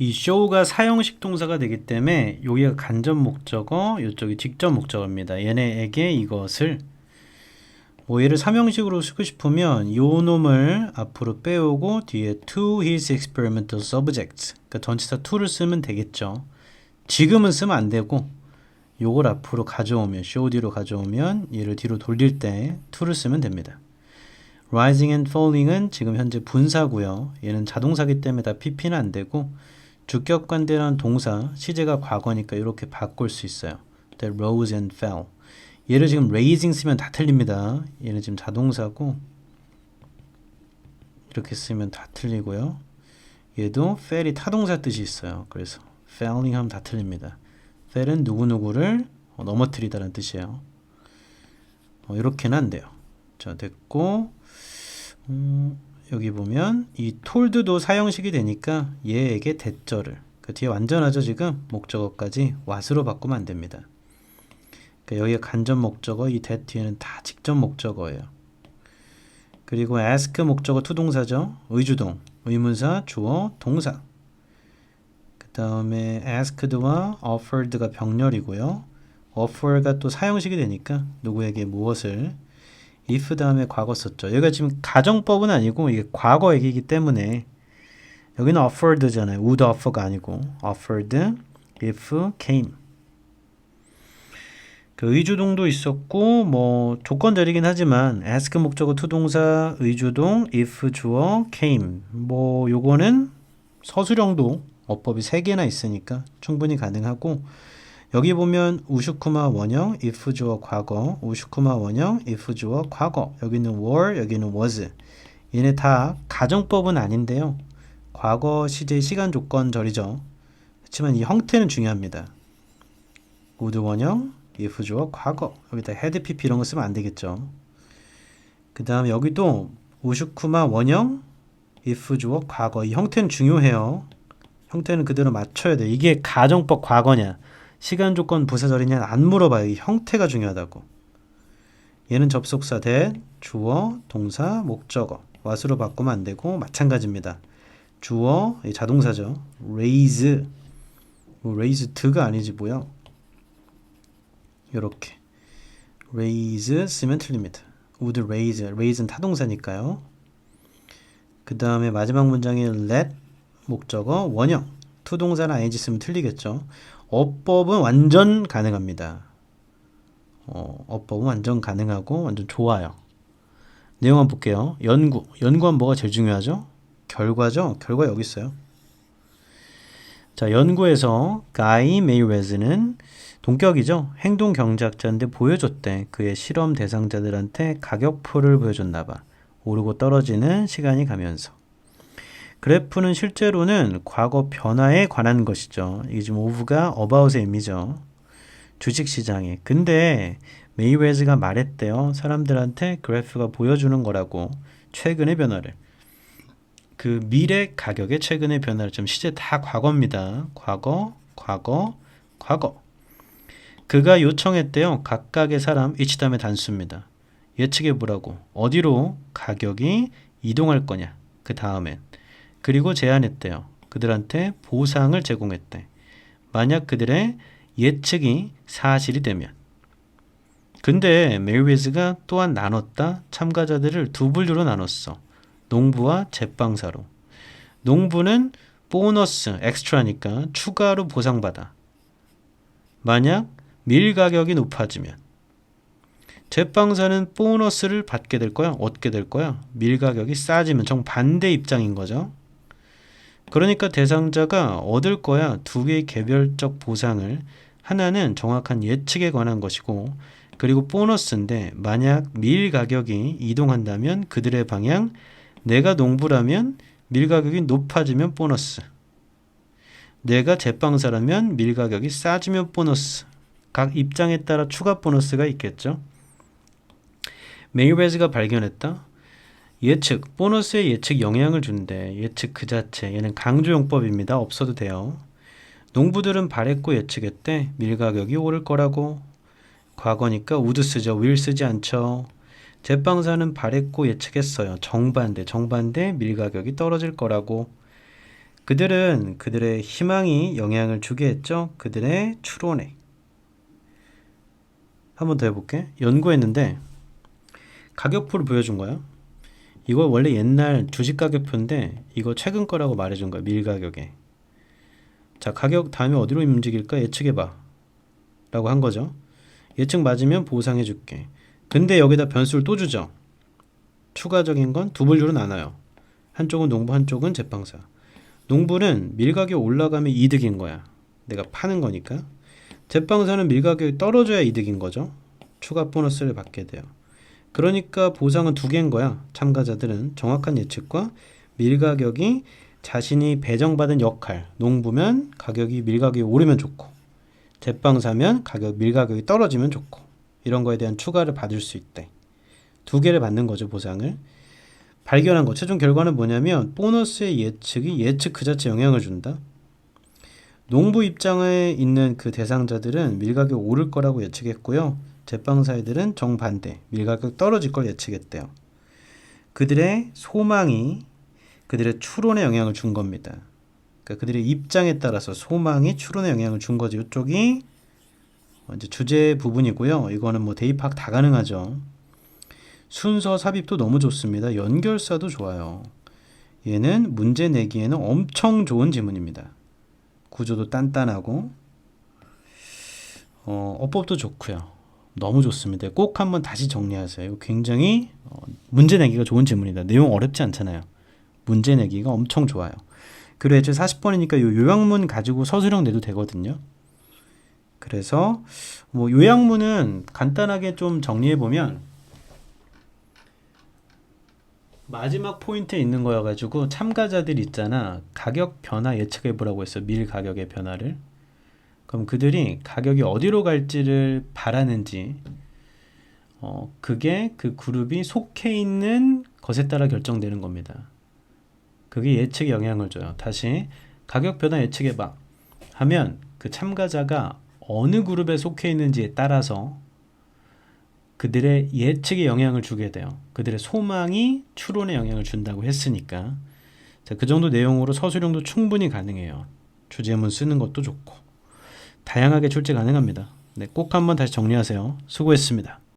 이 show가 사형식 동사가 되기 때문에 여기가 간접 목적어, 이쪽이 직접 목적어입니다. 얘네에게 이것을 뭐 얘를 삼형식으로 쓰고 싶으면 요 놈을 앞으로 빼오고 뒤에 to his experimental subjects 그러니까 전치사 to를 쓰면 되겠죠. 지금은 쓰면 안 되고 요걸 앞으로 가져오면 show 뒤로 가져오면 얘를 뒤로 돌릴 때 to를 쓰면 됩니다. rising and falling은 지금 현재 분사고요. 얘는 자동사기 때문에 다 pp는 안 되고 주격관대라는 동사 시제가 과거니까 이렇게 바꿀 수 있어요. That rose and fell. 얘를 지금 raising 쓰면 다 틀립니다. 얘는 지금 자동사고 이렇게 쓰면 다 틀리고요. 얘도 fell이 타동사 뜻이 있어요. 그래서 falling 하면 다 틀립니다. fell은 누구누구를 어, 넘어뜨리다는 뜻이에요. 어, 이렇게는 안 돼요. 자, 됐고 음, 여기 보면 이 told도 사형식이 되니까 얘에게 대절을 그 뒤에 완전하죠 지금 목적어까지 what으로 바꾸면 안 됩니다. 그러니까 여기가 간접 목적어 이 that 뒤에는 다 직접 목적어예요. 그리고 ask 목적어 투동사죠 의주동 의문사 주어 동사 그 다음에 asked와 offered가 병렬이고요. offer가 또 사형식이 되니까 누구에게 무엇을 if 다음에 과거 썼죠. 여기가 지금 가정법은 아니고 이게 과거 얘기이기 때문에 여기는 offered잖아요. would offer가 아니고 offered if came. 그 의주동도 있었고 뭐 조건절이긴 하지만 ask 목적어 투동사 의주동 if 주어 came 뭐 요거는 서술형도 어법이 세 개나 있으니까 충분히 가능하고 여기 보면 우슈쿠마 원형 if 주어 과거, 우슈쿠마 원형 if 주어 과거. 여기는 were, 여기는 was. 얘네 다 가정법은 아닌데요. 과거 시제 시간 조건 절이죠. 그렇지만 이 형태는 중요합니다. would 원형 if 주어 과거. 여기다 had pp 이런 거 쓰면 안 되겠죠. 그 다음에 여기도 우슈쿠마 원형 if 주어 과거. 이 형태는 중요해요. 형태는 그대로 맞춰야 돼. 이게 가정법 과거냐? 시간 조건 부사절이냐 안 물어봐요. 이 형태가 중요하다고. 얘는 접속사 대 주어, 동사, 목적어. what으로 바꾸면 안 되고 마찬가지입니다. 주어, 이 자동사죠. raise. 뭐 raised가 아니지 뭐야. 요렇게. raise 쓰면 틀립니다. would raise. raise는 타동사니까요. 그 다음에 마지막 문장에 let 목적어 원형. 투동사나 ing 쓰면 틀리겠죠. 어법은 완전 가능합니다. 어, 어법은 완전 가능하고 완전 좋아요. 내용 한번 볼게요. 연구. 연구하면 뭐가 제일 중요하죠? 결과죠. 결과 여기 있어요. 자, 연구에서 가이 메이웨즈는 동격이죠. 행동 경제학자인데 보여줬대. 그의 실험 대상자들한테 가격표를 보여줬나 봐. 오르고 떨어지는 시간이 가면서. 그래프는 실제로는 과거 변화에 관한 것이죠. 이게 지금 오브가 어바웃의 의미죠. 주식시장에. 근데 메이웨즈가 말했대요. 사람들한테 그래프가 보여주는 거라고. 최근의 변화를. 그 미래 가격의 최근의 변화를 좀 시제 다 과거입니다. 과거, 과거, 과거. 그가 요청했대요. 각각의 사람 이치담의 단수입니다. 예측해 보라고. 어디로 가격이 이동할 거냐. 그 다음엔. 그리고 제안했대요. 그들한테 보상을 제공했대. 만약 그들의 예측이 사실이 되면. 근데 메이웨즈가 또한 나눴다. 참가자들을 두 분류로 나눴어. 농부와 제빵사로. 농부는 보너스, 엑스트라니까 추가로 보상받아. 만약 밀 가격이 높아지면. 제빵사는 보너스를 받게 될 거야? 얻게 될 거야? 밀 가격이 싸지면 정반대 입장인 거죠. 그러니까 대상자가 얻을 거야 두 개의 개별적 보상을. 하나는 정확한 예측에 관한 것이고 그리고 보너스인데 만약 밀 가격이 이동한다면 그들의 방향 내가 농부라면 밀 가격이 높아지면 보너스. 내가 제빵사라면 밀 가격이 싸지면 보너스. 각 입장에 따라 추가 보너스가 있겠죠? 메이웨즈가 발견했다 예측, 보너스의 예측 영향을 준대. 예측 그 자체. 얘는 강조용법입니다. 없어도 돼요. 농부들은 바랬고 예측했대. 밀 가격이 오를 거라고. 과거니까 우드 쓰죠. 윌 쓰지 않죠. 제빵사는 바랬고 예측했어요. 정반대, 정반대 밀 가격이 떨어질 거라고. 그들은 그들의 희망이 영향을 주게 했죠. 그들의 추론에. 한 번 더 해볼게. 연구했는데 가격표를 보여준 거야. 이거 원래 옛날 주식 가격표인데 이거 최근 거라고 말해준 거야. 밀 가격에. 자, 가격 다음에 어디로 움직일까 예측해봐. 라고 한 거죠. 예측 맞으면 보상해 줄게. 근데 여기다 변수를 또 주죠. 추가적인 건 두 분류로 나눠요. 한쪽은 농부, 한쪽은 제빵사. 농부는 밀가격 올라가면 이득인 거야. 내가 파는 거니까. 제빵사는 밀가격이 떨어져야 이득인 거죠. 추가 보너스를 받게 돼요. 그러니까 보상은 두 개인 거야. 참가자들은 정확한 예측과 밀가격이 자신이 배정받은 역할, 농부면 가격이 밀가격이 오르면 좋고, 제빵사면 가격 밀가격이 떨어지면 좋고, 이런 거에 대한 추가를 받을 수 있대. 두 개를 받는 거죠, 보상을. 발견한 거 최종 결과는 뭐냐면 보너스의 예측이 예측 그 자체 영향을 준다. 농부 입장에 있는 그 대상자들은 밀가격 오를 거라고 예측했고요. 제빵사들은 정반대, 밀가격 떨어질 걸 예측했대요. 그들의 소망이 그들의 추론에 영향을 준 겁니다. 그러니까 그들의 입장에 따라서 소망이 추론에 영향을 준 거죠. 이쪽이 이제 주제 부분이고요. 이거는 뭐 대입학 다 가능하죠. 순서 삽입도 너무 좋습니다. 연결사도 좋아요. 얘는 문제 내기에는 엄청 좋은 지문입니다. 구조도 단단하고 어, 어법도 좋고요. 너무 좋습니다. 꼭 한번 다시 정리하세요. 굉장히 어, 문제 내기가 좋은 지문이다. 내용 어렵지 않잖아요. 문제 내기가 엄청 좋아요. 그리고 애초에 40번이니까 요 요약문 가지고 서술형 내도 되거든요. 그래서 뭐 요약문은 간단하게 좀 정리해 보면 마지막 포인트에 있는 거여가지고 참가자들 있잖아 가격 변화 예측해 보라고 했어 밀 가격의 변화를 그럼 그들이 가격이 어디로 갈지를 바라는지 어 그게 그 그룹이 속해 있는 것에 따라 결정되는 겁니다 그게 예측에 영향을 줘요 다시 가격 변화 예측해 봐 하면 그 참가자가 어느 그룹에 속해 있는지에 따라서 그들의 예측에 영향을 주게 돼요. 그들의 소망이 추론에 영향을 준다고 했으니까. 자, 그 정도 내용으로 서술형도 충분히 가능해요. 주제문 쓰는 것도 좋고. 다양하게 출제 가능합니다. 네, 꼭 한번 다시 정리하세요. 수고했습니다.